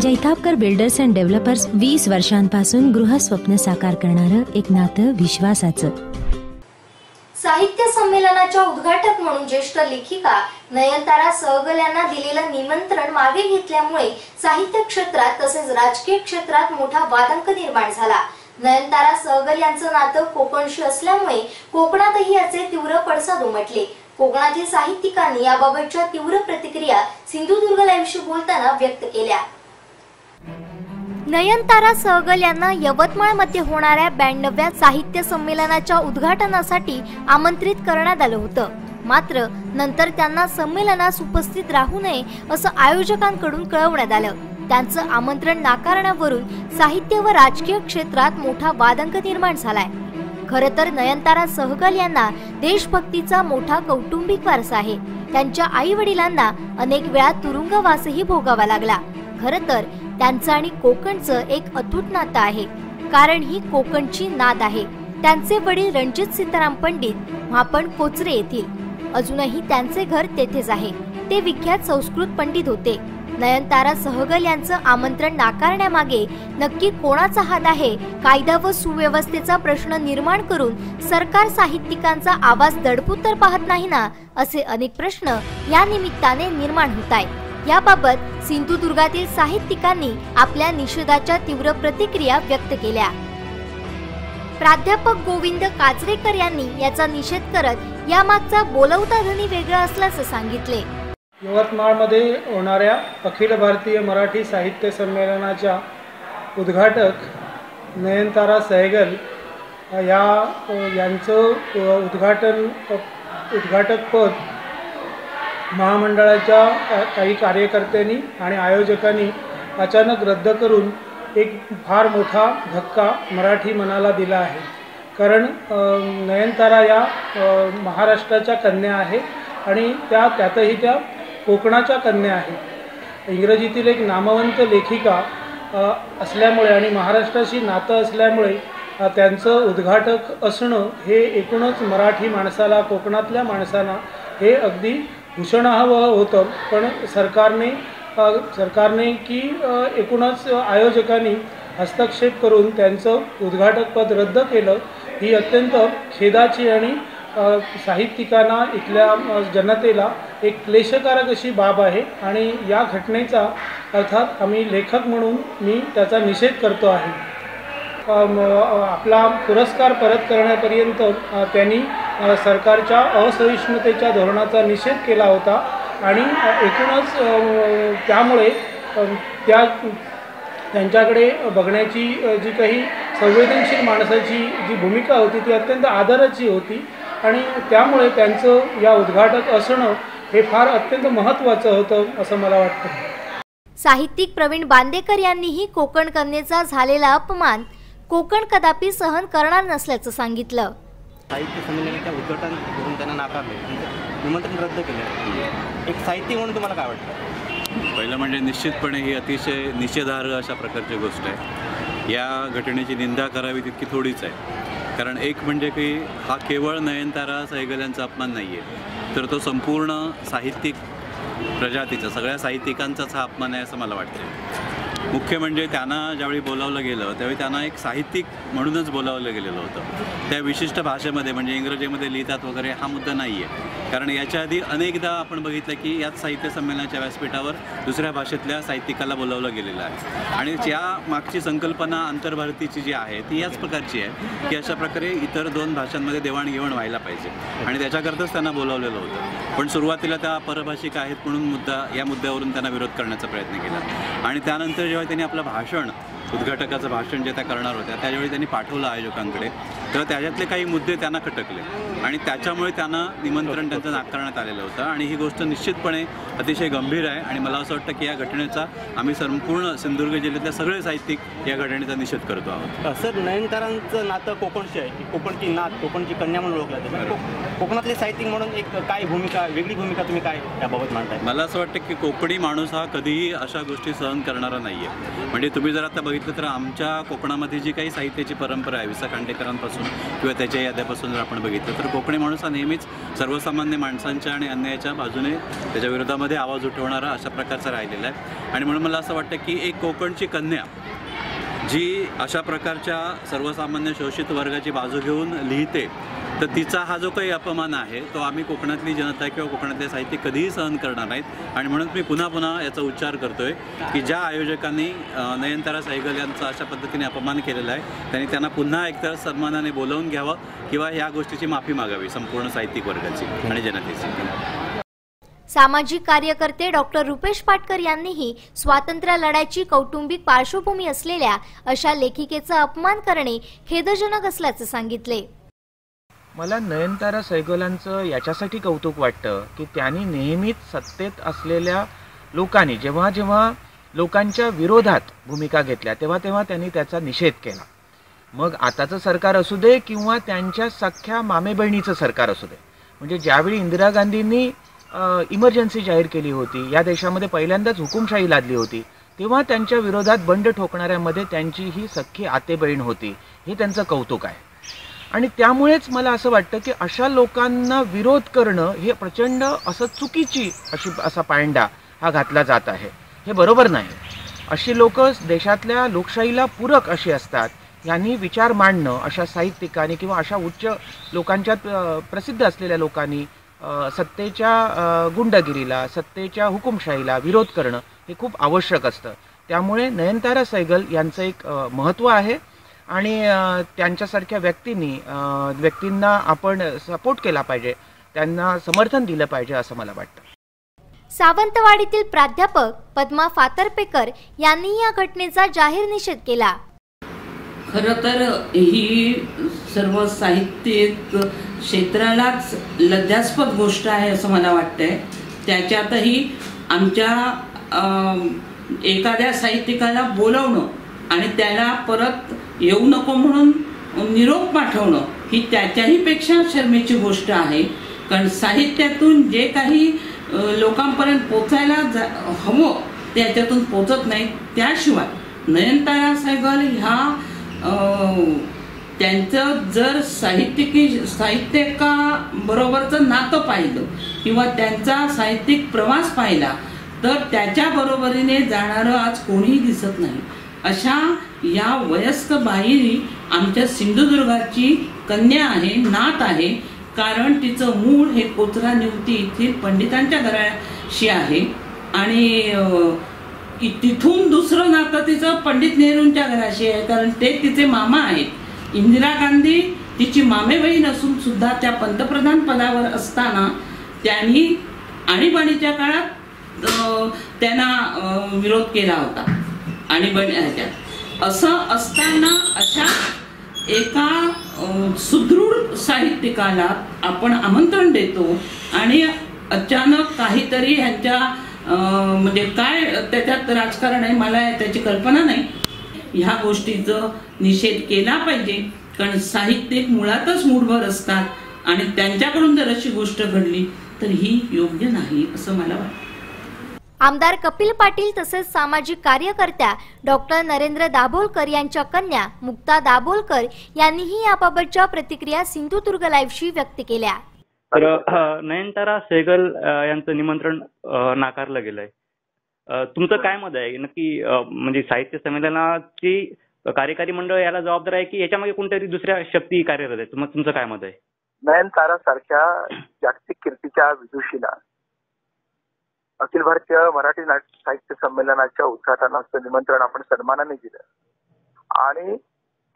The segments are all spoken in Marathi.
जैतापकर बिल्डर्स अँड डेव्हलपर्स वीस वर्षांपासून गृहस्वप्न साकार करणारं एक नातं विश्वासाचं. साहित्य संमेलनाच्या उद्घाटक म्हणून ज्येष्ठ लेखिका नयनतारा सहगल यांना दिलेलं निमंत्रण मागे घेतल्यामुळे साहित्य क्षेत्रात तसेच राजकीय क्षेत्रात मोठा वादंक निर्माण झाला. नयनतारा सहगल यांचं नातं कोकणशी असल्यामुळे कोकणातही याचे तीव्र पडसाद उमटले. कोकणातील साहित्यिकांनी याबाबतच्या तीव्र प्रतिक्रिया सिंधुदुर्ग लाईव्हशी बोलताना व्यक्त केल्या. नयनतारा सहगल यांना यवतमाळमध्ये होणाऱ्या ब्याण्णव्या साहित्य संमेलनाच्या उद्घाटनासाठी आमंत्रित करण्यात आलं होतं. मात्र नंतर त्यांना संमेलनास उपस्थित राहू नये असं आयोजकांकडून कळवण्यात आलं. त्यांचं आमंत्रण नाकारण्यावरून साहित्य व राजकीय क्षेत्रात मोठा वादंक निर्माण झालाय. खर तर नयनतारा सहगल यांना देशभक्तीचा मोठा कौटुंबिक वारसा आहे. त्यांच्या आई वडिलांना अनेक वेळा तुरुंगवासही भोगावा लागला. खर तर त्यांचं आणि कोकणचं एक अतूट नातं आहे. कारण ही कोकणची नाद आहे. त्यांचे वडील रणजित सीताराम पंडित महापण कोचरे येथील. अजूनही त्यांचे घर तेथेच आहे. ते विख्यात संस्कृत पंडित होते. नयनतारा सहगल यांचं आमंत्रण नाकारण्यामागे नक्की कोणाचा हात आहे? कायदा व सुव्यवस्थेचा प्रश्न निर्माण करून सरकार साहित्यिकांचा आवाज दडपून तर पाहत नाही ना? असे अनेक प्रश्न या निमित्ताने निर्माण होत आहेत. याबाबत सिंधुदुर्गातील साहित्यिकांनी आपल्या निषेधाच्या तीव्र प्रतिक्रिया व्यक्त केल्या. प्राध्यापक गोविंद काजरेकर यांनी याचा निषेध करत यामागचा बोलवता धनी वेगळा असल्याचं सांगितले. यवतमाळमध्ये होणाऱ्या अखिल भारतीय मराठी साहित्य संमेलनाच्या उद्घाटक नयनतारा सहगल या यांचं उद्घाटन उद्घाटकपद महामंडळाच्या काही कार्यकर्त्यांनी आणि आयोजकांनी अचानक रद्द करून एक फार मोठा धक्का मराठी मनाला दिला आहे. कारण नयनतारा या महाराष्ट्राच्या कन्या आहे आणि त्या त्यातही त्या कोकणाच्या कन्या आहेत. इंग्रजीतील एक नामवंत लेखिका असल्यामुळे आणि महाराष्ट्राशी नातं असल्यामुळे त्यांचं उद्घाटक असणं हे एकूणच मराठी माणसाला कोकणातल्या माणसांना हे अगदी हवं होतं. पण सरकारने सरकारने की एकूणच आयोजकांनी हस्तक्षेप करून त्यांचं उद्घाटकपद रद्द केलं. ही अत्यंत खेदाची आणि साहित्यिकांना इथल्या जनतेला एक क्लेशकारक अशी बाब आहे. आणि या घटनेचा अर्थात आम्ही लेखक म्हणून मी त्याचा निषेध करतो आहे. आपला पुरस्कार परत करण्यापर्यंत त्यांनी सरकारच्या असहिष्णुतेच्या धोरणाचा निषेध केला होता आणि एकूणच त्यामुळे त्या त्यांच्याकडे बघण्याची जी काही संवेदनशील माणसाची जी भूमिका होती ती अत्यंत आदराची होती आणि त्यामुळे त्यांचं या उद्घाटक असणं हे फार अत्यंत महत्त्वाचं होतं असं मला वाटतं. साहित्यिक प्रवीण बांदेकर यांनीही कोकण कन्येचा झालेला अपमान कोकण कदापि सहन करणार नसल्याचं सांगितलं. साहित्य संमेलनाच्या उद्घाटन करून त्यांना नाकारले. निमंत्रण रद्द केलं. एक साहित्य म्हणून तुम्हाला काय वाटतं? पहिलं म्हणजे निश्चितपणे ही अतिशय निषेधार्ह अशा प्रकारची गोष्ट आहे. या घटनेची निंदा करावी तितकी थोडीच आहे. कारण एक म्हणजे की हा केवळ नयनतारा सहगल यांचा अपमान नाही आहे तर तो संपूर्ण साहित्यिक प्रजातीचा सगळ्या साहित्यिकांचाच हा अपमान आहे असं मला वाटतं मुख्य म्हणजे त्यांना ज्यावेळी बोलावलं गेलं त्यावेळी त्यांना एक साहित्यिक म्हणूनच बोलावलं गेलेलं होतं. त्या विशिष्ट भाषेमध्ये म्हणजे इंग्रजीमध्ये लिहितात वगैरे हा मुद्दा नाही आहे कारण याच्या आधी अनेकदा आपण बघितलं की याच साहित्य संमेलनाच्या व्यासपीठावर दुसऱ्या भाषेतल्या साहित्यिकाला बोलावलं गेलेलं आहे. आणि या मागची संकल्पना आंतरभारतीची जी आहे ती याच प्रकारची आहे की अशा प्रकारे इतर दोन भाषांमध्ये देवाणघेवाण व्हायला पाहिजे. आणि त्याच्याकरताच त्यांना बोलावलेलं होतं. पण सुरुवातीला त्या परभाषिक आहेत म्हणून मुद्दा या मुद्द्यावरून त्यांना विरोध करण्याचा प्रयत्न केला. आणि त्यानंतर जेव्हा त्यांनी आपलं भाषण उद्घाटकाचं भाषण जे त्या करणार होत्या त्यावेळी त्यांनी पाठवलं आयोजकांकडे. तर त्याच्यातले काही मुद्दे त्यांना खटकले. आणि त्याच्यामुळे त्यांना निमंत्रण त्यांचं नाकारण्यात आलेलं होतं. आणि ही गोष्ट निश्चितपणे अतिशय गंभीर आहे. आणि मला असं वाटतं की या घटनेचा आम्ही संपूर्ण सिंधुदुर्ग जिल्ह्यातल्या सगळे साहित्यिक या घटनेचा निषेध करतो आहोत. सर नयनतारांचं नातं कोकणशी आहे. कोकणची नात कोकणची कन्या म्हणून ओळखलं जाते. कोकणातले साहित्यिक म्हणून एक काय भूमिका वेगळी भूमिका तुम्ही काय याबाबत मांडताय? मला असं वाटतं की कोकणी माणूस हा कधीही अशा गोष्टी सहन करणारा नाही आहे म्हणजे तुम्ही जर आता बघितलं तर आमच्या कोकणामध्ये जी काही साहित्याची परंपरा आहे विसा खांडेकरांपासून याद्यापासून किंवा त्याच्या याद्यापासून जर आपण बघितलं तर कोकणी माणूस हा नेहमीच सर्वसामान्य माणसांच्या आणि अन्यायाच्या बाजूने त्याच्या विरोधामध्ये आवाज उठवणारा अशा प्रकारचा राहिलेला आहे. आणि म्हणून मला असं वाटतं की एक कोकणची कन्या जी अशा प्रकारच्या सर्वसामान्य शोषित वर्गाची बाजू घेऊन लिहिते तर तिचा हा जो काही अपमान आहे तो आम्ही कोकणातली जनता किंवा कोकणातले साहित्य कधीही सहन करणार नाहीत. आणि म्हणून मी पुन्हा पुन्हा याचा उच्चार करतोय की ज्या आयोजकांनी नयनतारा सहगल यांचा अशा पद्धतीने अपमान केलेला आहे त्यांनी त्यांना पुन्हा एकतर सन्मानाने बोलावून घ्यावं किंवा या गोष्टीची माफी मागावी संपूर्ण साहित्यिक वर्गाची आणि जनतेची. सामाजिक कार्यकर्ते डॉक्टर रुपेश पाटकर यांनीही स्वातंत्र्य लढ्याची कौटुंबिक पार्श्वभूमी असलेल्या अशा लेखिकेचा अपमान करणे खेदजनक असल्याचे सांगितले. मला नयनतारा सैगलांचं याच्यासाठी कौतुक वाटतं की त्यांनी नेहमीच सत्तेत असलेल्या लोकांनी जेव्हा जेव्हा लोकांच्या विरोधात भूमिका घेतल्या तेव्हा तेव्हा त्यांनी त्याचा निषेध केला. मग आताचं सरकार असू दे किंवा त्यांच्या सख्ख्या मामे बहिणीचं सरकार असू दे. म्हणजे ज्यावेळी इंदिरा गांधींनी इमर्जन्सी जाहीर केली होती या देशामध्ये पहिल्यांदाच हुकुमशाही लादली होती तेव्हा त्यांच्या विरोधात बंड ठोकणाऱ्यामध्ये त्यांची ही सख्खी आते बहीण होती. हे त्यांचं कौतुक आहे. आणि त्यामुळेच मला असं वाटतं की अशा लोकांना विरोध करणं हे प्रचंड असं चुकीची अशी असा पायंडा हा घातला जात आहे. हे बरोबर नाही. अशी लोक देशातल्या लोकशाहीला पूरक अशी असतात यांनी विचार मांडणं अशा साहित्यिकांनी किंवा अशा उच्च लोकांच्यात प्रसिद्ध असलेल्या लोकांनी सत्तेच्या गुंडगिरीला सत्तेच्या हुकुमशाहीला विरोध करणं हे खूप आवश्यक असतं. त्यामुळे नयनतारा सैगल यांचं एक महत्त्व आहे. आणि त्यांच्यासारख्या व्यक्तींनी व्यक्तींना आपण सपोर्ट केला पाहिजे. त्यांना समर्थन दिलं पाहिजे असं मला वाटतं. सावंतवाडीतील प्राध्यापक पद्मा फातर्पेकर यांनी या घटनेचा जाहीर निषेध केला. खरं तर ही सर्व साहित्यिक क्षेत्रालाच लज्जास्पद गोष्ट आहे असं मला वाटतंय. त्याच्यातही आमच्या एखाद्या साहित्यिकाला बोलवणं आणि त्याला परत येऊ नको म्हणून निरोप पाठवणं ही त्याच्याही पेक्षा शर्मेची गोष्ट आहे. कारण साहित्यातून जे काही लोकांपर्यंत पोचायला जा हवं त्याच्यातून पोचत नाही. त्याशिवाय नयनतारा सहगल ह्या त्यांचं जर साहित्यिकी साहित्यिकाबरोबरचं नातं पाहिलं किंवा त्यांचा साहित्यिक प्रवास पाहिला तर त्याच्याबरोबरीने जाणारं आज कोणीही दिसत नाही. अशा या वयस्क बाई आमच्या सिंधुदुर्गाची कन्या आहे नात आहे. कारण तिचं मूळ हे कोचरा निवती येथील पंडितांच्या घराशी आहे. आणि तिथून दुसरं नातं तिचं पंडित नेहरूंच्या घराशी आहे. कारण ते तिचे मामा आहेत. इंदिरा गांधी तिची मामे बहीण असून सुद्धा त्या पंतप्रधान पदावर असताना त्यांनी आणीबाणीच्या काळात त्यांना विरोध केला होता. आणि ह्याच्यात असं असताना अशा एका सुदृढ साहित्यिकाला आपण आमंत्रण देतो आणि अचानक काहीतरी ह्यांच्या म्हणजे काय त्याच्यात राजकारण आहे मला त्याची कल्पना नाही. ह्या गोष्टीचं निषेध केला पाहिजे. कारण साहित्यिक मुळातच मूडभर असतात आणि त्यांच्याकडून जर अशी गोष्ट घडली तर ही योग्य नाही असं मला वाटतं. आमदार कपिल पाटील तसेच सामाजिक कार्यकर्त्या डॉक्टर नरेंद्र दाभोलकर यांच्या कन्या मुक्ता दाभोलकर यांनीही याबाबतच्या प्रतिक्रिया सिंधुदुर्ग लाईव्हशी व्यक्त केल्या. तर नयनतारा सहगल अ, यांचं निमंत्रण नाकारलं गेलंय. तुमचं काय मत आहे? नक्की म्हणजे साहित्य संमेलनाची कार्यकारी मंडळ याला जबाबदार आहे की याच्यामागे कोणत्यातरी दुसऱ्या शक्ती कार्यरत आहे मग तुमचं काय मत आहे? नयनतारा सारख्या जागतिक कीर्तीच्या विदुषीला अखिल भारतीय मराठी नाट्य साहित्य संमेलनाच्या उद्घाटनाचं निमंत्रण आपण सन्मानाने दिलं. आणि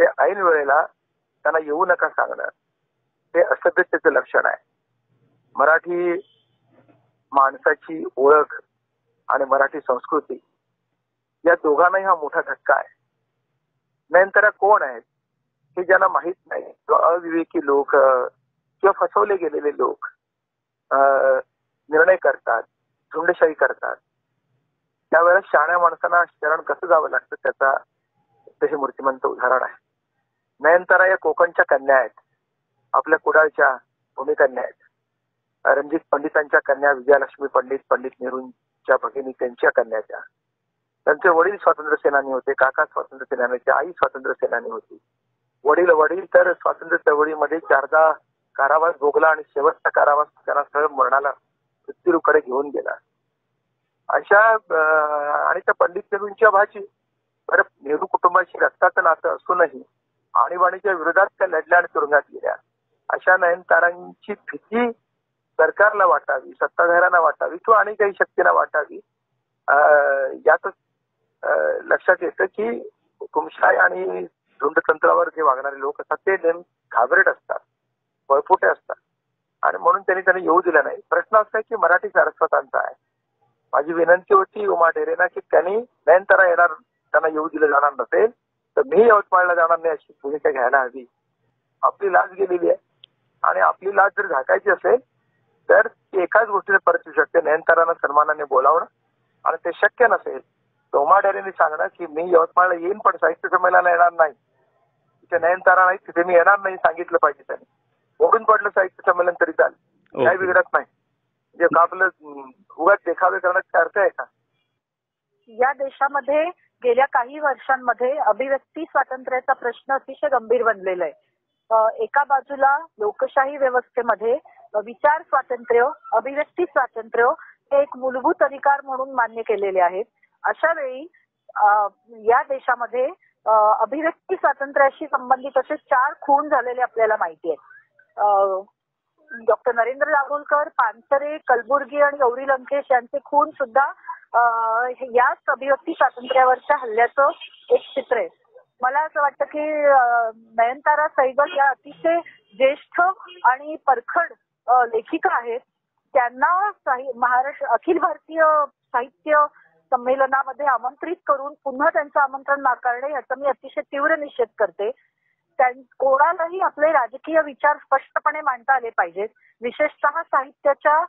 ते ऐन वेळेला त्यांना येऊ नका सांगणं. हे असभ्यतेचं लक्षण आहे. मराठी माणसाची ओळख आणि मराठी संस्कृती या दोघांनाही हा मोठा धक्का आहे. नयनतारा कोण आहेत हे ज्यांना माहीत नाही किंवा अविवेकी लोक किंवा फसवले गेलेले लोक अं, निर्णय करतात झुंडशाही करतात. त्यावेळेला शहाण्या माणसांना शरण कसं जावं लागतं त्याचा हे मूर्तिमंत उदाहरण आहे. नयनतारा या कोकणच्या कन्या आहेत. आपल्या कुडाळच्या भूमिकन्या आहेत. रणजित पंडितांच्या कन्या विजयालक्ष्मी पंडित पंडित नेहरूंच्या भगिनी त्यांच्या कन्या त्या. त्यांचे वडील स्वातंत्र्य सेनानी होते काका स्वातंत्र्य सेनानी आई स्वातंत्र्य सेनानी होती. वडील वडील तर स्वातंत्र्य चळवळीमध्ये चारदा कारावास भोगला आणि शेवटचा कारावास त्यांना सरळ मरणाला मृत्यूकडे घेऊन गेला. अशा आणि त्या पंडित नेहरूंच्या भाजी बरं नेहरू कुटुंबाशी रक्ताचं नातं असूनही आणीबाणीच्या विरोधात त्या लढल्या आणि तुरुंगात गेल्या. अशा नयनतारांची भीती सरकारला वाटावी सत्ताधाऱ्यांना वाटावी किंवा आणि काही शक्तीला वाटावी यातच लक्षात येतं की हुकुमशाही आणि झुंडतंत्रावर जे वागणारे लोक असतात ते नेम घाबरट असतात. बळफोटे असतात त्यांनी त्यांना येऊ दिला नाही. प्रश्न असा आहे की मराठी सारस्वतांचा आहे. माझी विनंती होती उमा डेरेना की त्यांनी नयनतारा येणार त्यांना येऊ दिलं जाणार नसेल तर मी यवतमाळला जाणार नाही अशी भूमिका घ्यायला हवी. आपली लाज गेलेली आहे. आणि आपली लाज जर झाकायची असेल तर ती एकाच गोष्टीने परत येऊ शकते नयनतारांना सन्मानाने बोलावणं. आणि ते शक्य नसेल तर उमा डेरेने सांगणं की मी यवतमाळला येईन पण साहित्य संमेलनाला येणार नाही. तिथे नयनतारा नाही तिथे मी येणार नाही सांगितलं पाहिजे त्यांनी. मोडून पडलं साहित्य संमेलन तरी चालेल. काही बिघडत नाही. म्हणजे आपलं उगाच देखावे करण्याचा अर्थ आहे का? या देशामध्ये गेल्या काही वर्षांमध्ये अभिव्यक्ती स्वातंत्र्याचा प्रश्न अतिशय गंभीर बनलेला आहे. एका बाजूला लोकशाही व्यवस्थेमध्ये विचार स्वातंत्र्य अभिव्यक्ती स्वातंत्र्य हे एक मूलभूत अधिकार म्हणून मान्य केलेले आहेत. अशा वेळी या देशामध्ये अभिव्यक्ती स्वातंत्र्याशी संबंधित असे चार खून झालेले आपल्याला माहिती आहे डॉक्टर नरेंद्र दाभोलकर पानसरे कलबुर्गी आणि गौरी लंकेश यांचे खून सुद्धा याच अभिव्यक्ती स्वातंत्र्यावरच्या हल्ल्याचं एक चित्र आहे. मला असं वाटतं की नयनतारा सैगल या अतिशय ज्येष्ठ आणि परखड लेखिका आहेत. त्यांना महाराष्ट्र अखिल भारतीय साहित्य संमेलनामध्ये आमंत्रित करून पुन्हा त्यांचं आमंत्रण नाकारणे याचा मी अतिशय तीव्र निषेध करते. कोणालाही आपले राजकीय विचार स्पष्टपणे मांडता आले पाहिजेत. विशेषतः साहित्याच्या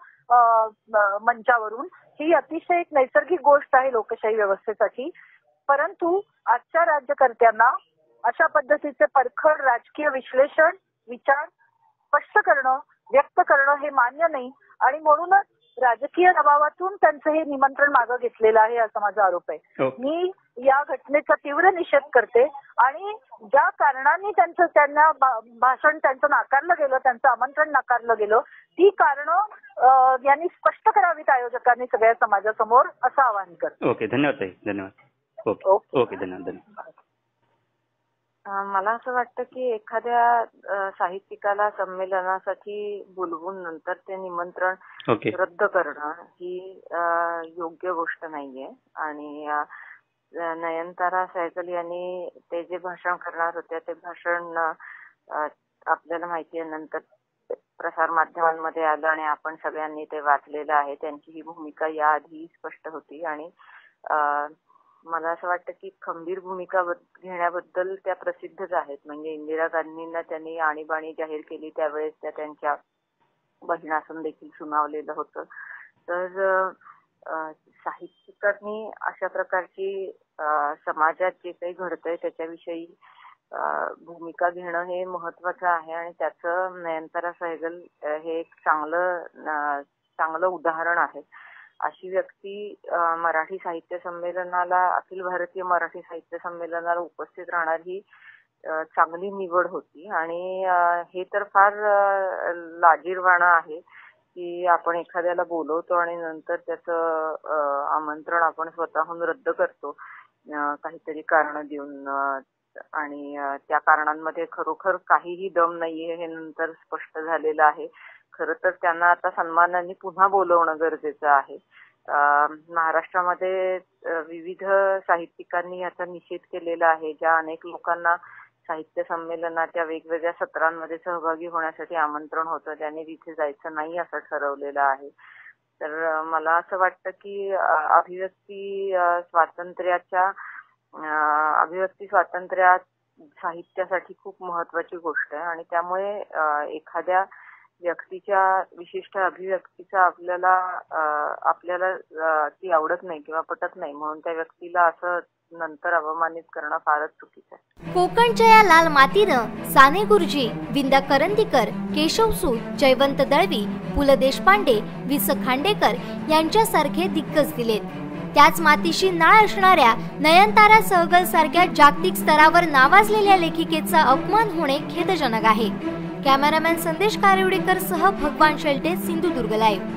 मंचावरून. ही अतिशय एक नैसर्गिक गोष्ट आहे लोकशाही व्यवस्थेसाठी. परंतु आजच्या राज्यकर्त्यांना अशा पद्धतीचे परखड राजकीय विश्लेषण विचार स्पष्ट करणं व्यक्त करणं हे मान्य नाही. आणि म्हणूनच राजकीय दबावातून त्यांचं हे निमंत्रण मागं घेतलेलं आहे असा माझा आरोप आहे. मी या घटनेचा तीव्र निषेध करते. आणि ज्या कारणाने त्यांचं त्यांना भाषण त्यांचं नाकारलं गेलं त्यांचं आमंत्रण नाकारलं गेलं ती कारण यांनी स्पष्ट करावीत आयोजकांनी सगळ्या समाजासमोर असं आवाहन करतो. ओके धन्यवाद धन्यवाद. Okay okay. धन्यवाद धन्यवाद. मला असं वाटतं की एखाद्या साहित्यिकाला संमेलनासाठी बोलवून नंतर ते निमंत्रण रद्द करणं ही योग्य गोष्ट नाहीये. आणि नयनतारा सहगल यांनी ते जे भाषण करणार होते ते भाषण आपल्याला माहिती आहे नंतर प्रसार माध्यमांमध्ये आलं आणि आपण सगळ्यांनी ते वाचलेलं आहे. त्यांची ही भूमिका याआधी स्पष्ट होती आणि मला असं वाटतं की खंबीर भूमिका घेण्याबद्दल त्या प्रसिद्धच आहेत. म्हणजे इंदिरा गांधींना त्यांनी आणीबाणी जाहीर केली त्यावेळेस त्या त्यांच्या बहिणासून देखील सुनावलेलं होतं. तर साहित्यिकांनी अशा प्रकारची समाजात जे काही घडतंय त्याच्याविषयी भूमिका घेणं हे महत्वाचं आहे आणि त्याचं नयनतारा सहगल हे एक चांगलं चांगलं उदाहरण आहे. अशी व्यक्ती मराठी साहित्य संमेलनाला अखिल भारतीय मराठी साहित्य संमेलनाला उपस्थित राहणार ही चांगली निवड होती. आणि हे तर फार लाजीरवाणं आहे. की आपण एखाद्याला बोलवतो आणि नंतर त्याचं आमंत्रण आपण स्वतःहून रद्द करतो काहीतरी कारण देऊन आणि त्या कारणांमध्ये खरोखर काहीही दम नाहीये हे नंतर स्पष्ट झालेलं आहे. खर तर त्यांना आता सन्मानाने पुन्हा बोलवणं गरजेचं आहे. महाराष्ट्रामध्ये विविध साहित्यिकांनी याचा निषेध केलेला आहे. ज्या अनेक लोकांना साहित्य संमेलनाच्या वेगवेगळ्या सत्रांमध्ये सहभागी होण्यासाठी आमंत्रण होतं. त्यांनी तिथे जायचं नाही असं ठरवलेलं आहे. तर मला असं वाटतं की अभिव्यक्ती स्वातंत्र्याच्या अभिव्यक्ती स्वातंत्र्यात साहित्यासाठी खूप महत्वाची गोष्ट आहे. आणि त्यामुळे एखाद्या व्यक्तीच्या विशिष्ट अभिव्यक्तीचा आपल्याला आपल्याला ती आवडत नाही किंवा पटत नाही. म्हणून त्या व्यक्तीला असं नंतर अवमानित करणं फारच चुकीचं आहे. कोकणच्या या लाल मातीनं साने गुरुजी विंदा करंदीकर केशव सूत जयवंत दळवी पु ल देशपांडे वि स खांडेकर यांच्यासारखे दिग्गज दिलेत. त्याच मातीशी नाळ असणाऱ्या नयनतारा सहगल सारख्या जागतिक स्तरावर नावाजलेल्या लेखिकेचा अपमान होणे खेदजनक आहे. कॅमेरामॅन संदेश कारेवडेकर सह भगवान शेल्टे सिंधुदुर्ग लाईव्ह